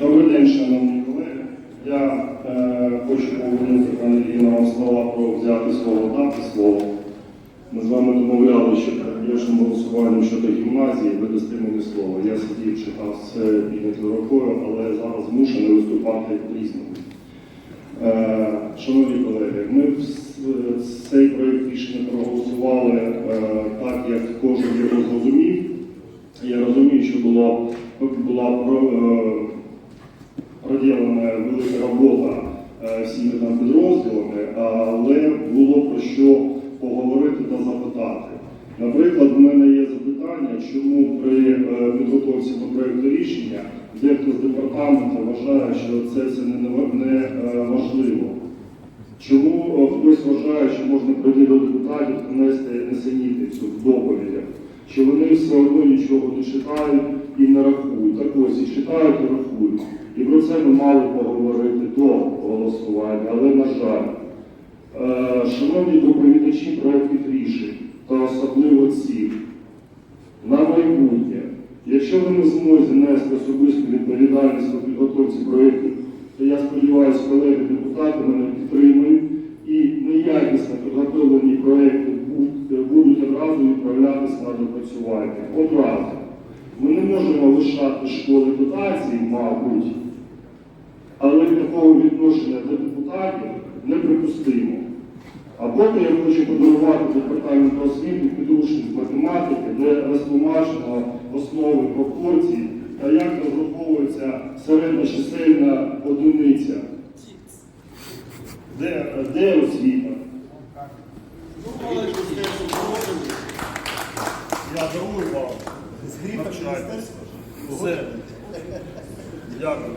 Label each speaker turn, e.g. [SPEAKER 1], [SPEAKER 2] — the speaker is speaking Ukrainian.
[SPEAKER 1] Добрий, день, шановні колеги. Я е, хочу повернути пане Ліна вам слова про взяти слово, дати слово. Ми з вами домовляли, що перед першим голосуванням щодо гімназії ви дасте мені слово. Я сидів, читав все піднятою рукою, але зараз змушений виступати різному. Е, Шановні колеги, ми цей проєкт рішення проголосували е, так, як кожен його зрозумів. Я розумію, що була е, проділена велика робота е, всіми там підрозділами, але було про що поговорити та запитати. Наприклад, у мене є запитання, чому при е, підготовці до проєкту рішення дехто з департаменту вважає, що це все не, е, важливо. Чому е, хтось вважає, що можна до депутатів внести несенітницю в доповідях, що вони все одно нічого не читають і не рахують. Так ось і читають і рахують. І про це ми мали поговорити до голосування, але на жаль. Е, Шановні доповідачі проєктів рішень та особливо ці, на майбутнє, якщо ви не зможете нести особисту відповідальність у підготовці проєктів, то я сподіваюся, колеги відправлятися на допрацювання. Одразу. Ми не можемо лишати школи дотацій, мабуть, але такого відношення до депутатів неприпустимо. А потім я хочу подарувати департаменту освіти підручник математики, де розтлумачено основи пропорцій та як розраховується середня чисельна одиниця. Де, де освіта? Дарую вам. З гріха Все. Дякую.